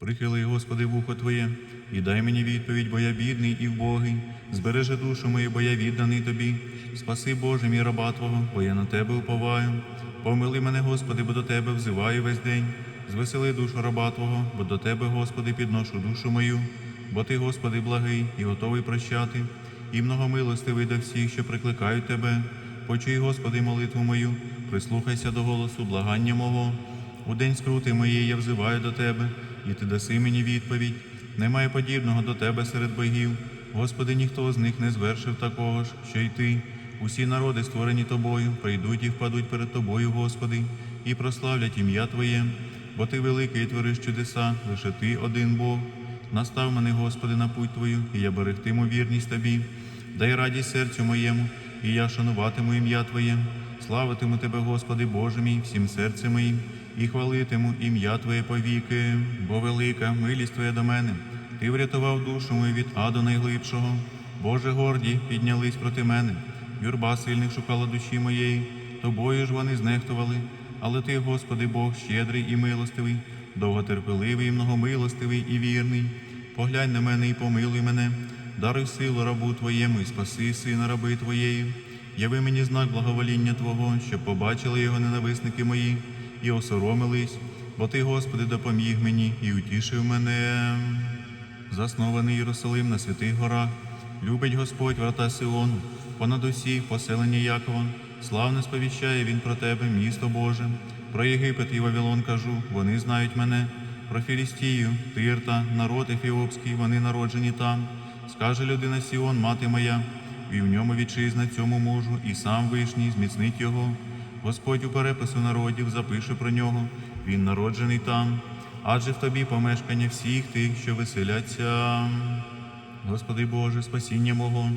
Прихили, Господи, вухо Твоє, і дай мені відповідь, бо я бідний і вбогий. Збережи душу мою, бо я відданий Тобі. Спаси, Боже, мій раба Твого, бо я на Тебе уповаю. Помили мене, Господи, бо до Тебе взиваю весь день. Звесели душу раба Твого, бо до Тебе, Господи, підношу душу мою. Бо Ти, Господи, благий і готовий прощати, і многомилостивий до всіх, що прикликають Тебе. Почуй, Господи, молитву мою, прислухайся до голосу благання мого. У день скрути моєї я взиваю до Тебе, і Ти даси мені відповідь. Немає подібного до Тебе серед богів. Господи, ніхто з них не звершив такого ж, що й Ти. Усі народи, створені Тобою, прийдуть і впадуть перед Тобою, Господи, і прославлять ім'я Твоє, бо Ти великий і твориш чудеса, лише Ти один Бог. Настав мене, Господи, на путь Твою, і я берегтиму вірність Тобі. Дай радість серцю моєму, і я шануватиму ім'я Твоє. Славитиму Тебе, Господи, Боже мій, всім серцем моїм, і хвалитиму ім'я Твоє повіки, бо велика милість Твоя до мене. Ти врятував душу мою від аду найглибшого. Боже горді піднялись проти мене. Юрба сильних шукала душі моєї, тобою ж вони знехтували. Але ти, Господи, Бог, щедрий і милостивий, довготерпеливий, і многомилостивий і вірний. Поглянь на мене і помилуй мене, даруй силу рабу Твоєму і спаси сина раби Твоєї. Яви мені знак благовоління Твого, щоб побачили його ненависники мої і осоромились, бо Ти, Господи, допоміг мені і утішив мене. Заснований Єрусалим на святих горах, любить Господь врата Сиону, понад усі поселення Якова. Славне сповіщає він про тебе, місто Боже. Про Єгипет і Вавилон кажу, вони знають мене. Про Філістію, Тирта, народ Ефіопський, вони народжені там. Скаже людина Сіон, мати моя, і в ньому вітчизна цьому мужу, і сам вишній зміцнить його. Господь у перепису народів запише про нього, він народжений там, адже в тобі помешкання всіх тих, що веселяться. Господи Боже, спасіння мого,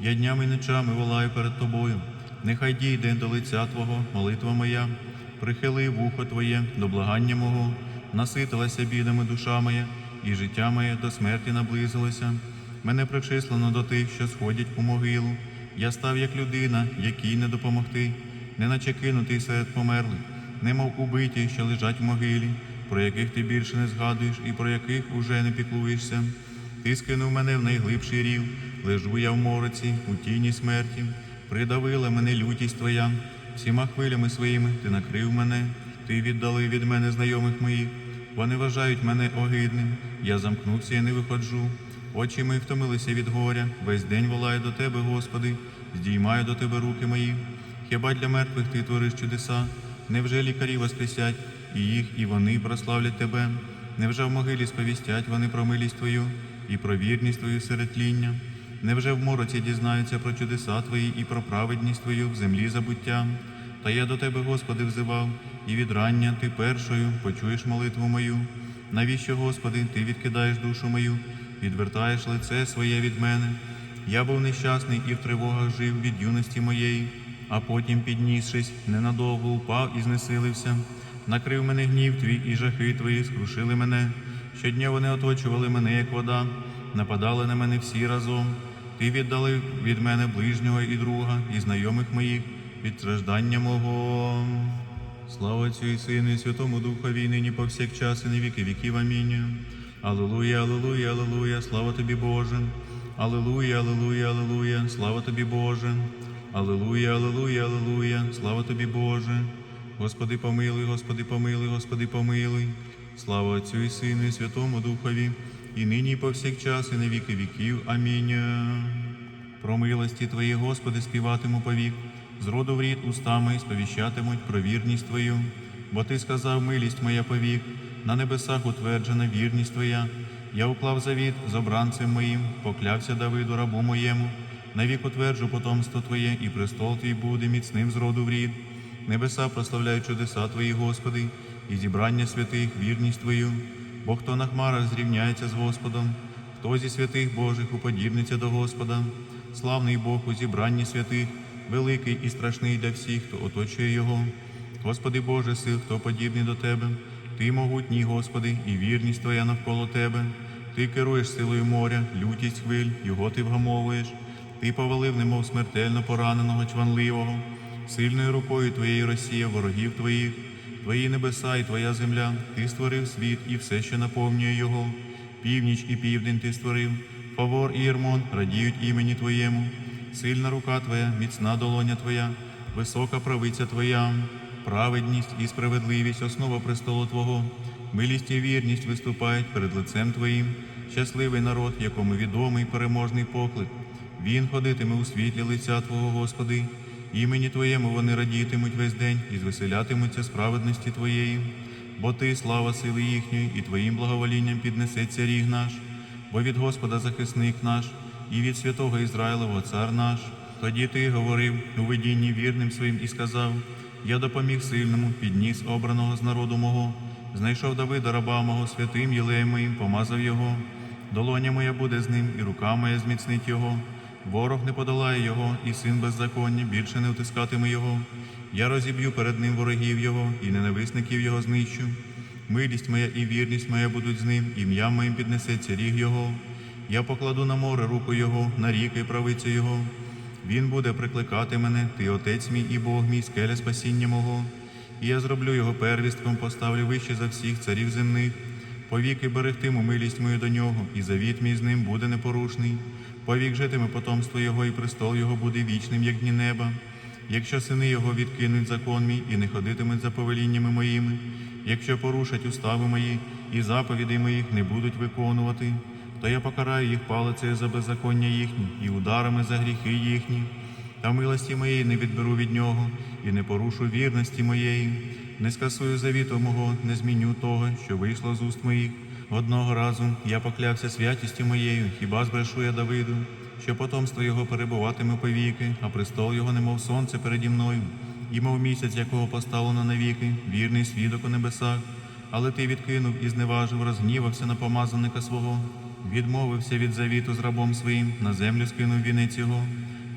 я днями і ночами волаю перед Тобою. Нехай дійде до лиця Твого молитва моя, прихили вухо Твоє до благання мого, наситилася бідами душа моя, і життя моє до смерті наблизилося. Мене причислено до тих, що сходять у могилу. Я став як людина, якій не допомогти, неначе кинутий серед померлих, немов убиті, що лежать в могилі, про яких ти більше не згадуєш і про яких уже не піклуєшся. Ти скинув мене в найглибший рів, лежу я в мороці, у тіні смерті. Придавила мене лютість твоя, всіма хвилями своїми ти накрив мене, ти віддалив від мене знайомих моїх. Вони вважають мене огидним, я замкнувся і не виходжу. Очі мої втомилися від горя, весь день волаю до тебе, Господи, здіймаю до тебе руки мої. Хіба для мертвих ти твориш чудеса? Невже лікарі воскресять, і їх, і вони прославлять тебе? Невже в могилі сповістять вони про милість Твою і про вірність Твою серед тління? Невже в мороці дізнаються про чудеса Твої і про праведність Твою в землі забуття? Та я до Тебе, Господи, взивав, і від рання Ти першою почуєш молитву мою. Навіщо, Господи, Ти відкидаєш душу мою, відвертаєш лице своє від мене? Я був нещасний і в тривогах жив від юності моєї, а потім, піднісшись, ненадовго упав і знесилився. Накрив мене гнів твій і жахи твої скрушили мене. Щодня вони оточували мене, як вода, нападали на мене всі разом. Ти віддали від мене ближнього і друга, і знайомих моїх від страждання мого. Слава Отцю Сину, і Святому Духові, нині повсякчас, і на віки віків. Амінь. Аллилуйя, аллилуйя, аллилуйя, слава тобі, Боже. Аллилуйя, аллилуйя, аллилуйя, слава тобі, Боже. Аллилуйя, аллилуйя, аллилуйя, слава тобі, Боже. Господи, помилуй, Господи, помилуй, Господи, помилуй. Слава Отцю і Сину, і Святому Духові, і нині, і повсякчас, і на віки віків. Амінь. Про милості Твої, Господи, співатиму повік, з роду в рід устами сповіщатимуть про вірність Твою. Бо Ти сказав, милість моя повік, на небесах утверджена вірність Твоя. Я уклав завіт з обранцем моїм, поклявся Давиду, рабу моєму. Навік утверджу потомство Твоє, і престол Твій буде міцним з роду в рід. Небеса прославляють чудеса Твої, Господи, і зібрання святих вірність Твою. Бо хто на хмарах зрівняється з Господом, хто зі святих Божих уподібниться до Господа, славний Бог у зібранні святих, великий і страшний для всіх, хто оточує Його. Господи Боже, сил, хто подібний до Тебе, Ти могутній, Господи, і вірність Твоя навколо Тебе. Ти керуєш силою моря, лютість хвиль, його ти вгамовуєш. Ти повалив, немов смертельно пораненого, чванливого, сильною рукою Твоєї Росія, ворогів Твоїх. Твої небеса і Твоя земля, Ти створив світ і все, що наповнює його. Північ і південь Ти створив, Фавор і Єрмон радіють імені Твоєму. Сильна рука Твоя, міцна долоня Твоя, висока правиця Твоя, праведність і справедливість основа престолу Твого. Милість і вірність виступають перед лицем Твоїм. Щасливий народ, якому відомий переможний поклик. Він ходитиме у світлі лиця Твого, Господи. Імені Твоєму вони радітимуть весь день і звеселятимуться справедності Твоєї. Бо Ти, слава сили їхньої, і Твоїм благоволінням піднесеться ріг наш, бо від Господа захисник наш, і від святого Ізраїлевого цар наш. Тоді ти говорив у видінні вірним своїм і сказав: Я допоміг сильному, підніс обраного з народу мого, знайшов Давида раба мого святим єлеєм моїм, помазав його. Долоня моя буде з ним, і рука моя зміцнить його. Ворог не подолає його, і син беззаконня більше не втискатиме його. Я розіб'ю перед ним ворогів його, і ненависників його знищу. Милість моя і вірність моя будуть з ним, ім'ям моїм піднесеться ріг його. Я покладу на море руку його, на ріки правицю його. Він буде прикликати мене, ти отець мій і Бог мій, скеля спасіння мого. І я зроблю його первістком, поставлю вище за всіх царів земних. Повіки берегтиму милість мою до нього, і завіт мій з ним буде непорушний. Повік житиме потомство його, і престол його буде вічним, як дні неба. Якщо сини його відкинуть закон мій і не ходитимуть за повеліннями моїми, якщо порушать устави мої і заповіді моїх не будуть виконувати, то я покараю їх палицею за беззаконня їхні і ударами за гріхи їхні. Та милості моєї не відберу від нього і не порушу вірності моєї, не скасую завіту мого, не зміню того, що вийшло з уст моїх. Одного разу я поклявся святістю моєю, хіба збрешу я Давиду, що потомство його перебуватиме повіки, а престол його, немов сонце переді мною, і мов місяць, якого поставлено навіки, вірний свідок у небесах. Але ти відкинув і зневажив, розгнівався на помазаника свого, відмовився від завіту з рабом своїм, на землю скинув вінець його,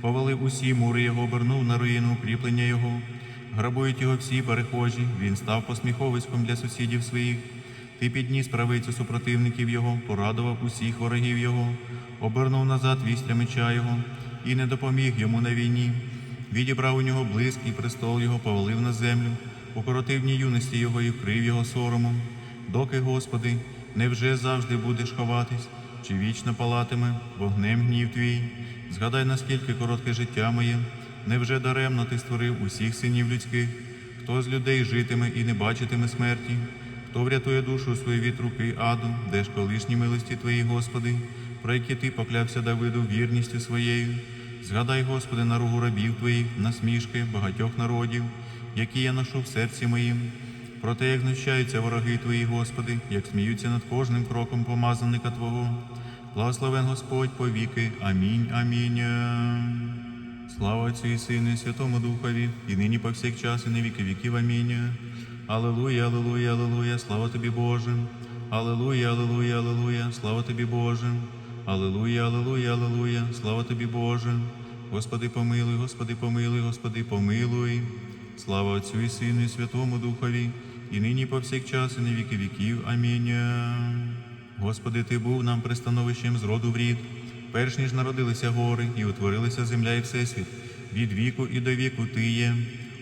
повалив усі мури його, обернув на руїну укріплення його. Грабують його всі перехожі, він став посміховиськом для сусідів своїх. Ти підніс правицю супротивників його, порадував усіх ворогів його, обернув назад вістря меча його і не допоміг йому на війні. Відібрав у нього блиск і престол його повалив на землю, укоротив юності його і вкрив його соромом. Доки, Господи, невже завжди будеш ховатись, чи вічно палатиме вогнем гнів твій? Згадай, наскільки коротке життя моє, невже даремно ти створив усіх синів людських, хто з людей житиме і не бачитиме смерті? Хто врятує душу свою від руки аду, де ж колишні милості Твої, Господи, про які Ти поклявся Давиду вірністю своєю. Згадай, Господи, наругу рабів Твоїх, насмішки багатьох народів, які я ношу в серці моїм. Про те, як знущаються вороги Твої, Господи, як сміються над кожним кроком помазаника Твого. Благословен Господь повіки. Амінь. Амінь. Слава Отцю і Сину, і Святому Духові, і нині повсякчас, і на віки віків. Амінь. Аллилуйя, аллилуйя, аллилуйя, слава тобі, Боже. Аллилуйя, аллилуйя, аллилуйя, слава тобі, Боже. Аллилуйя, аллилуйя, аллилуйя, слава тобі, Боже. Господи, помилуй, Господи, помилуй, Господи, помилуй. Слава Отцю і Сину, і Святому Духові, і нині повсякчас, і на віки віків. Амінь. Господи, Ти був нам пристановищем з роду в рід, перш ніж народилися гори і утворилися земля і всесвіт. Від віку і до віку Ти є.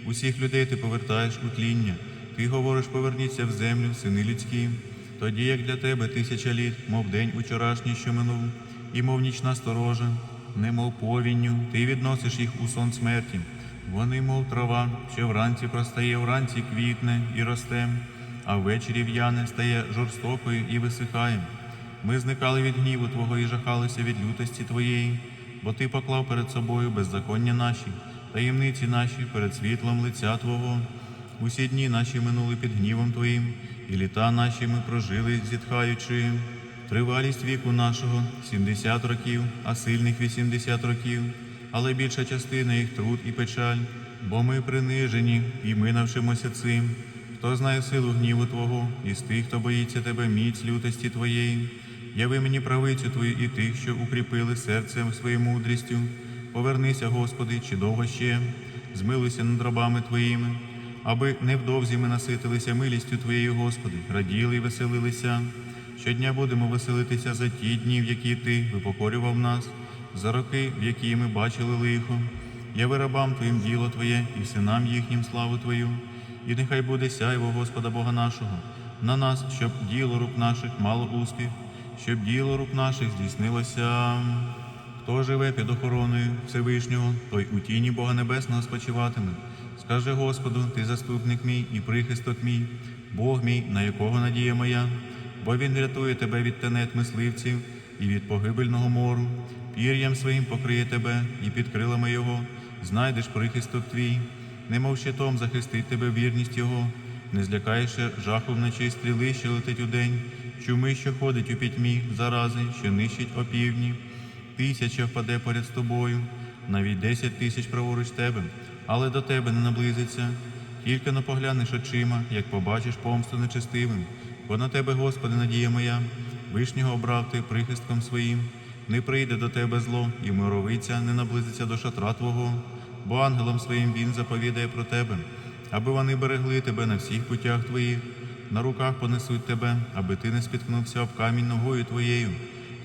Усіх людей ти повертаєш у тління. Ти говориш, поверніться в землю, сини людські. Тоді, як для тебе тисяча літ, мов день учорашній, що минув, і мов нічна сторожа, немов повінню, ти відносиш їх у сон смерті. Вони, мов трава, що вранці простає, вранці квітне і росте, а ввечері в'яне стає жорстокою і висихає. Ми зникали від гніву Твого і жахалися від лютості Твоєї, бо Ти поклав перед собою беззаконня наші, таємниці наші перед світлом лиця Твого. Усі дні наші минули під гнівом Твоїм, і літа наші ми прожили, зітхаючи. Тривалість віку нашого 70 років, а сильних 80 років, але більша частина їх труд і печаль, бо ми принижені, і ми навчимося цим. Хто знає силу гніву Твого, і з тих, хто боїться Тебе, міць лютості Твоєї, яви мені правицю Твою і тих, що укріпили серце своєю мудрістю. Повернися, Господи, чи довго ще, змилуйся над рабами Твоїми, аби невдовзі ми наситилися милістю Твоєю, Господи, раділи і веселилися. Щодня будемо веселитися за ті дні, в які Ти випокорював нас, за роки, в які ми бачили лихо. Яви рабам Твоїм діло Твоє і синам їхнім славу Твою, і нехай буде сяйво Господа Бога нашого на нас, щоб діло рук наших мало успіх, щоб діло рук наших здійснилося. Хто живе під охороною Всевишнього, той у тіні Бога Небесного спочиватиме. Скаже Господу, ти заступник мій і прихисток мій, Бог мій, на якого надія моя, бо Він рятує тебе від тенет мисливців і від погибельного мору, пір'ям своїм покриє тебе, і під крилами його. Знайдеш прихисток твій, немов щитом захистить тебе вірність Його, не злякаєшся жаху вночі стріли, що летить удень, чуми, що ходить у пітьмі, зарази, що нищить опівдні. Тисяча впаде поряд з тобою, навіть десять тисяч праворуч тебе, але до тебе не наблизиться. Тільки но поглянеш очима, як побачиш помсту нечестивим, бо на тебе, Господи, надія моя, вишнього обрав ти прихистком своїм, не прийде до тебе зло, і мировиця не наблизиться до шатра Твого, бо ангелом своїм він заповідає про тебе, аби вони берегли тебе на всіх путях твоїх, на руках понесуть тебе, аби ти не спіткнувся об камінь ногою твоєю.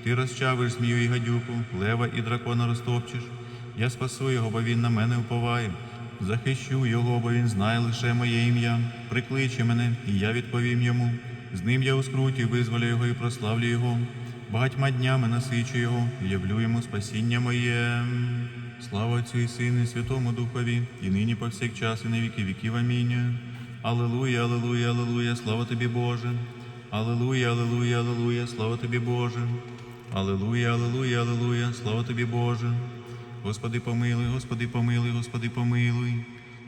Ти розчавиш змію і гадюку, лева і дракона розтопчеш. Я спасу його, бо він на мене уповає. Захищу його, бо він знає лише моє ім'я. Прикличе мене, і я відповім йому. З ним я у скруті визволю його і прославлю його. Багатьма днями насичу його, і явлю йому спасіння моє. Слава Отцю і Сину, і Святому Духові, і нині повсякчас, і на віки віків. Амінь. Алелуя, алелуя, алелуя, слава тобі, Боже. Алелуя, алелуя, алелуя, слава тобі, Боже. Алелуя, алелуя, алелуя, слава тобі, Боже. Господи помилуй, Господи помилуй, Господи помилуй.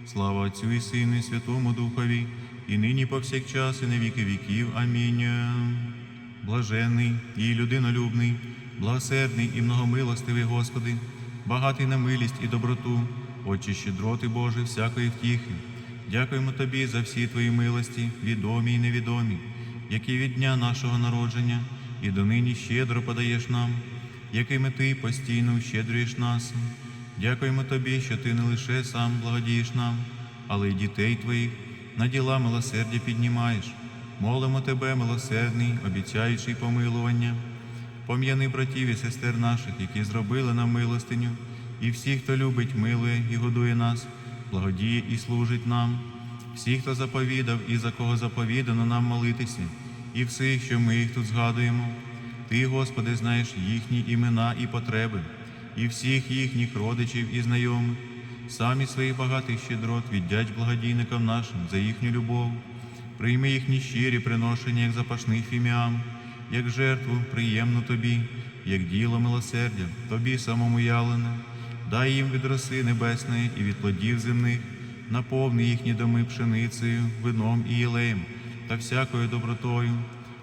Слава Отцю і Сину, і Святому Духові, і нині повсякчас, і на віки віків. Амінь. Блаженний і людинолюбний, благосердний і многомилостивий Господи, багатий на милість і доброту, очі щедроти Боже, всякої втіхи. Дякуємо Тобі за всі Твої милості, відомі і невідомі, які від дня нашого народження і донині щедро подаєш нам, якими Ти постійно ущедрюєш нас. Дякуємо Тобі, що Ти не лише сам благодієш нам, але й дітей Твоїх на діла милосердя піднімаєш. Молимо Тебе, милосердний, обіцяючий помилування. Пом'яни братів і сестер наших, які зробили нам милостиню, і всіх, хто любить, милує і годує нас, благодіє і служить нам, всіх, хто заповідав і за кого заповідано нам молитися, і всіх, що ми їх тут згадуємо. Ти, Господи, знаєш їхні імена і потреби, і всіх їхніх родичів і знайомих. Самі своїх багатих щедрот віддяч благодійникам нашим за їхню любов. Прийми їхні щирі приношення, як запашний фіміам, як жертву приємну тобі, як діло милосердя, тобі самому явлене. Дай їм від роси небесної і від плодів земних, наповни їхні доми пшеницею, вином і єлеєм та всякою добротою.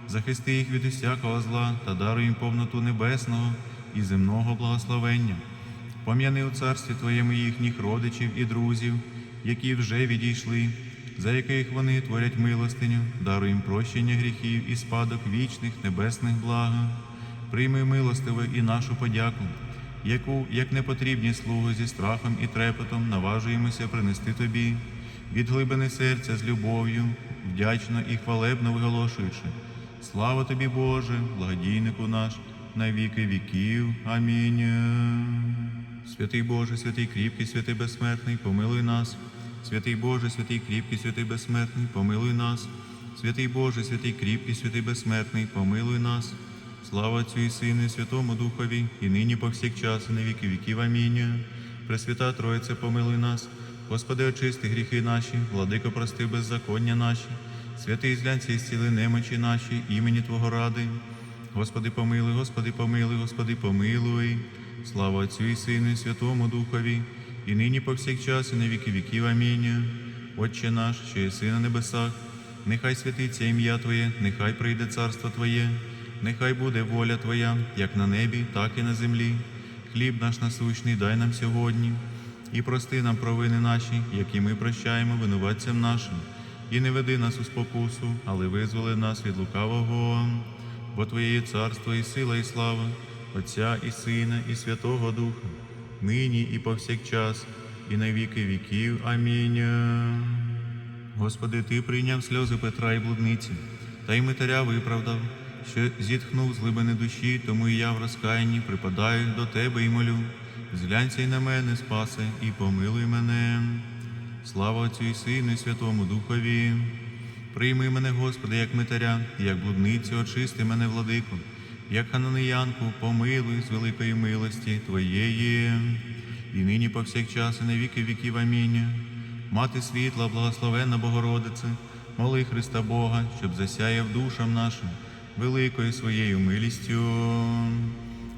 Захисти їх від усякого зла та даруй їм повноту небесного і земного благословення. Пом'яни у царстві Твоєму їхніх родичів і друзів, які вже відійшли, за яких вони творять милостиню, даруй їм прощення гріхів і спадок вічних небесних блага. Прийми милостиве і нашу подяку, яку, як непотрібні слуги зі страхом і трепетом, наважуємося принести Тобі, від глибини серця з любов'ю, вдячно і хвалебно виголошуючи. Слава тобі, Боже, благодійнику наш, на віки віків. Амінь. Святий Боже, святий кріпкий, святий безсмертний, помилуй нас. Святий Боже, святий кріпкий, святий безсмертний, помилуй нас. Святий Боже, святий кріпкий, святий безсмертний, помилуй нас. Слава Отцю і Сину, і Святому Духові, і нині повсякчас, і на віки віків. Амінь. Пресвята Троїця, помилуй нас. Господи, очисти гріхи наші, владико, прости беззаконня наші. Святий зглянься і зціли немочі наші, імені Твого ради. Господи, помилуй, Господи, помилуй, Господи, помилуй. Слава Отцю і Сину, і Святому Духові, і нині повсякчас, і на віки віків. Амінь. Отче наш, що єси на небесах, нехай святиться ім'я Твоє, нехай прийде царство Твоє, нехай буде воля Твоя, як на небі, так і на землі. Хліб наш насущний дай нам сьогодні, і прости нам провини наші, які ми прощаємо винуватцям нашим. І не веди нас у спокусу, але визволи нас від лукавого, бо Твоє є царство і сила, і слава, Отця і Сина, і Святого Духа, нині і повсякчас, і на віки віків. Амінь. Господи, Ти прийняв сльози Петра і блудниці, та й Митаря виправдав, що зітхнув з глибини душі, тому і я в розкаянні припадаю до Тебе і молю. Зглянься й на мене, спасе, і помилуй мене. Слава Отцю і Сину, і Святому Духові. Прийми мене, Господи, як митаря, як блудницю очисти мене, владику, як хананеянку, помилуй з великої милості Твоєї, і нині повсякчас, і на віки віків. Амінь. Мати світла, благословенна Богородице, моли Христа Бога, щоб засяяв душам нашим великою своєю милістю.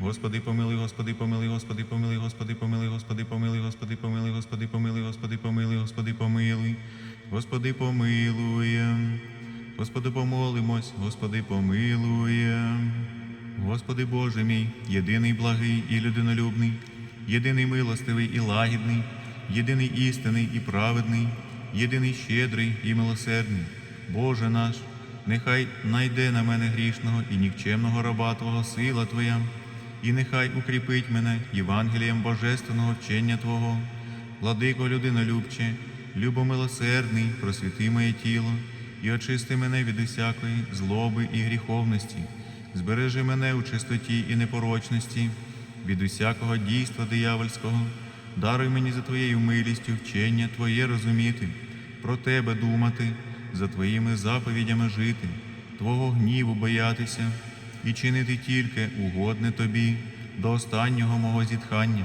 Господи, помилуй, Господи, помилуй, Господи, помилуй, Господи, помилуй, Господи, помилуй, Господи, помилуй, Господи, помилуй, Господи, помилуй, Господи, помилуй, Господи, помилуй. Господи, помолимось, Господи, помилуй. Господи Боже мій, єдиний благий і людинолюбний, єдиний милостивий і лагідний, єдиний істинний і праведний, єдиний щедрий і милосердний, Боже наш, нехай найде на мене грішного і нікчемного раба Твого сила Твоя, і нехай укріпить мене Євангелієм божественного вчення Твого, владико людинолюбче, любомилосердний, просвіти моє тіло і очисти мене від усякої злоби і гріховності, збережи мене у чистоті і непорочності, від усякого дійства диявольського, даруй мені за Твоєю милістю вчення Твоє розуміти, про Тебе думати, за Твоїми заповідями жити, Твого гніву боятися і чинити тільки угодне Тобі до останнього мого зітхання.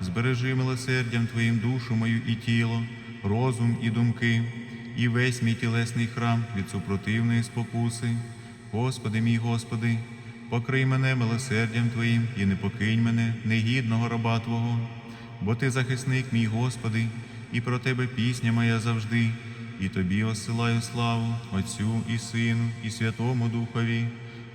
Збережи милосердям Твоїм душу мою і тіло, розум і думки, і весь мій тілесний храм від супротивної спокуси. Господи мій Господи, покрий мене милосердям Твоїм і не покинь мене, негідного раба Твого, бо Ти захисник мій Господи, і про Тебе пісня моя завжди, і Тобі осилаю славу Отцю і Сину, і Святому Духові,